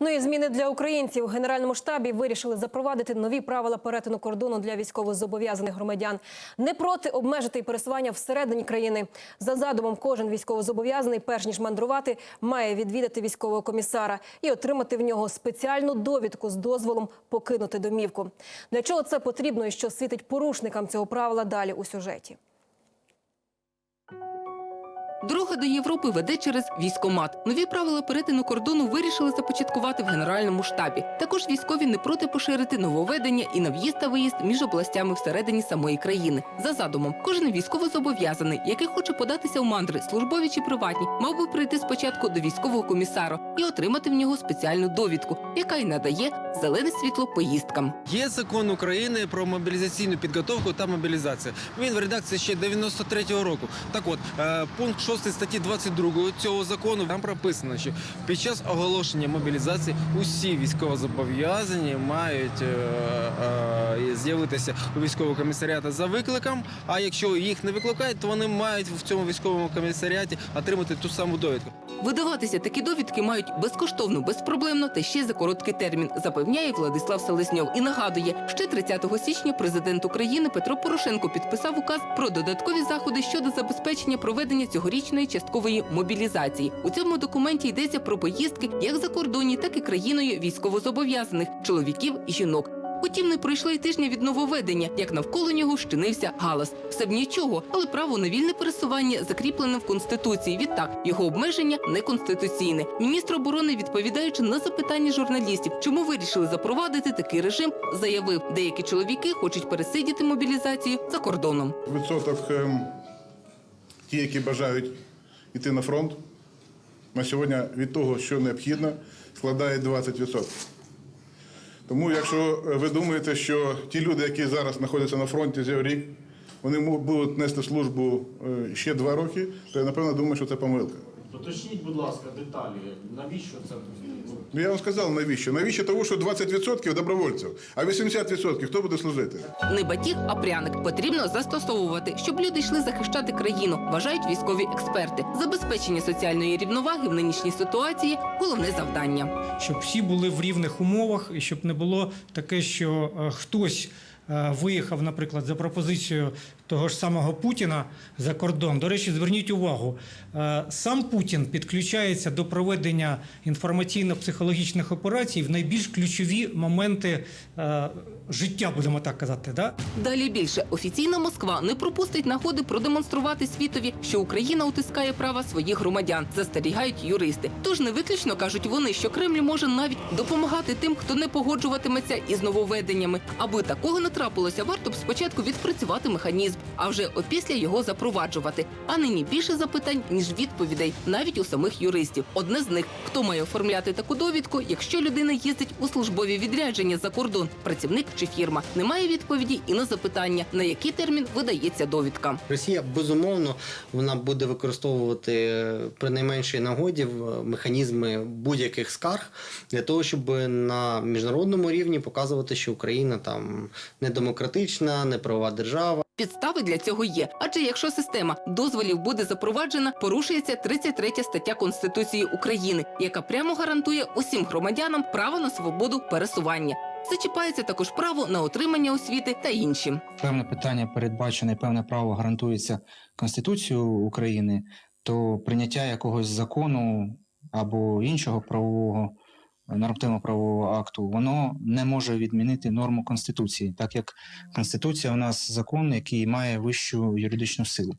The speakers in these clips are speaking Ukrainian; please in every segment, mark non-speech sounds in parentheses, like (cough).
Ну і зміни для українців у генеральному штабі вирішили запровадити нові правила перетину кордону для військовозобов'язаних громадян. Не проти обмежити пересування всередині країни. За задумом, кожен військовозобов'язаний, перш ніж мандрувати, має відвідати військового комісара і отримати в нього спеціальну довідку з дозволом покинути домівку. Для чого це потрібно і що світить порушникам цього правила далі у сюжеті. Дорога до Європи веде через військомат. Нові правила перетину кордону вирішили започаткувати в генеральному штабі. Також військові не проти поширити нововведення і на в'їзд та виїзд між областями всередині самої країни. За задумом, кожен військовозобов'язаний, який хоче податися в мандри, службові чи приватні, мав би прийти спочатку до військового комісара і отримати в нього спеціальну довідку, яка й надає зелене світло поїздкам. Є закон України про мобілізаційну підготовку та мобілізацію. Він в редакції ще 93-го року. Так от, е, пункт 6 статті 22 цього закону там прописано, що під час оголошення мобілізації усі військовозобов'язані мають е, е, з'явитися у військового комісаріата за викликом. А якщо їх не викликають, то вони мають в цьому військовому комісаріаті отримати ту саму довідку. Видаватися такі довідки мають безкоштовно, безпроблемно та ще за короткий термін, запевняє Владислав Селезньов і нагадує, ще 30 січня президент України Петро Порошенко підписав указ про додаткові заходи щодо забезпечення проведення цьогорічної часткової мобілізації. У цьому документі йдеться про поїздки як за кордоні, так і країною військовозобов'язаних чоловіків і жінок. Утім, не пройшло й тижня від нововведення, як навколо нього щинився галас. Все б нічого, але право на вільне пересування закріплене в конституції. Відтак його обмеження неконституційне. Міністр оборони, відповідаючи на запитання журналістів, чому вирішили запровадити такий режим, заявив, деякі чоловіки хочуть пересидіти мобілізацію за кордоном. Відсоток ем, ті, які бажають йти на фронт, на сьогодні від того, що необхідно, складає 20%. Тому, якщо е, ви думаєте, що ті люди, які зараз знаходяться на фронті за рік, вони будуть нести службу е, ще два роки, то я напевно думаю, що це помилка. Уточніть, будь ласка, деталі. Навіщо це? Ну, я вам сказав навіщо? Навіщо того, що 20% добровольців, а 80% хто буде служити? Не батіг, а пряник потрібно застосовувати, щоб люди йшли захищати країну, вважають військові експерти. Забезпечення соціальної рівноваги в нинішній ситуації головне завдання. щоб всі були в рівних умовах, і щоб не було таке, що е, хтось е, виїхав, наприклад, за пропозицією того ж самого Путіна за кордон. До речі, зверніть увагу, е, сам Путін підключається до проведення інформаційно-психологічних операцій в найбільш ключові моменти е, життя, будемо так казати. Да? Далі більше офіційна Москва не пропустить нагоди продемонструвати світові, що Україна утискає права своїх громадян, застерігають юристи. Тож не виключно кажуть вони, що Кремль може навіть допомагати тим, хто не погоджуватиметься із нововведеннями. Аби такого не трапилося, варто б спочатку відпрацювати механізм, а вже опісля його запроваджувати. А нині більше запитань ніж відповідей, навіть у самих юристів. Одне з них хто має оформляти таку довідку, якщо людина їздить у службові відрядження за кордон, працівник чи фірма. Немає відповіді і на запитання, на який термін видається довідка. Росія безумовно вона буде використовувати е, при найменшій нагоді в- механізми будь-яких скарг для того, щоб на міжнародному рівні показувати, що Україна там не демократична, не правова держава. Підстави для цього є. Адже якщо система дозволів буде запроваджена, порушується 33 стаття Конституції України, яка прямо гарантує усім громадянам право на свободу пересування. Зачіпається також право на отримання освіти та інші. певне питання передбачене, певне право гарантується Конституцією України, то прийняття якогось закону або іншого правового нормативно-правового акту, воно не може відмінити норму Конституції, так як Конституція у нас закон, який має вищу юридичну силу.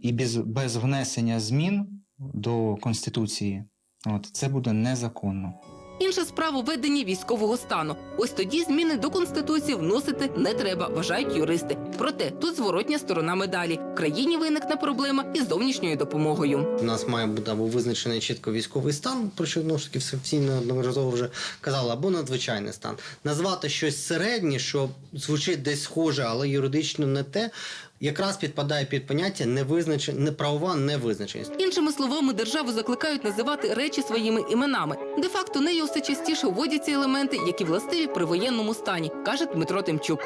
І без, без внесення змін до Конституції, от, це буде незаконно. Інша справа введення військового стану. Ось тоді зміни до конституції вносити не треба, вважають юристи. Проте тут зворотня сторона медалі. В країні виникне проблема із зовнішньою допомогою. У нас має бути або визначений чітко військовий стан, про що ну, ж таки офіційно одноразово вже казали, або надзвичайний стан. Назвати щось середнє, що звучить десь схоже, але юридично не те. якраз підпадає під поняття невизначен... не правова невизначеність. Іншими словами, державу закликають називати речі своїми іменами. Де факто нею все частіше вводяться елементи, які властиві при воєнному стані, каже Дмитро Тимчук.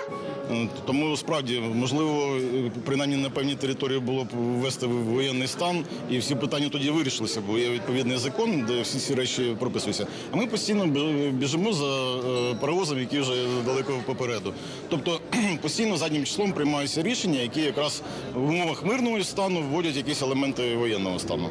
Тому справді можливо, е, принаймні на певній території було б ввести воєнний стан, і всі питання тоді вирішилися, бо є відповідний закон, де всі ці речі прописуються. А ми постійно біжимо за е, паровозом, який вже далеко попереду. Тобто (clears throat) постійно заднім числом приймаються рішення, які якраз в умовах мирного стану вводять якісь елементи воєнного стану.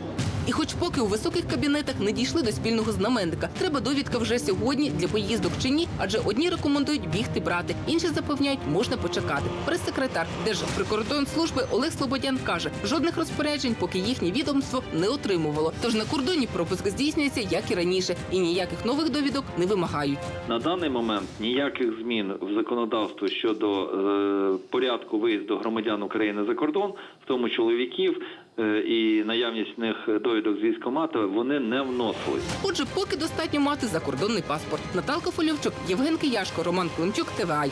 І хоч поки у високих кабінетах не дійшли до спільного знаменника, треба довідка вже сьогодні для поїздок чи ні, адже одні рекомендують бігти брати, інші запевняють, можна почекати. Прес-секретар Держприкордонслужби Олег Слободян каже, жодних розпоряджень, поки їхнє відомство не отримувало. Тож на кордоні пропуск здійснюється як і раніше, і ніяких нових довідок не вимагають. На даний момент ніяких змін в законодавство щодо е, порядку виїзду громадян України за кордон, в тому чоловіків і наявність в них довідок з військкомата, вони не вносили. Отже, поки достатньо мати закордонний паспорт. Наталка Фольовчук, Євген Кияшко, Роман Климчук, ТВАЙ.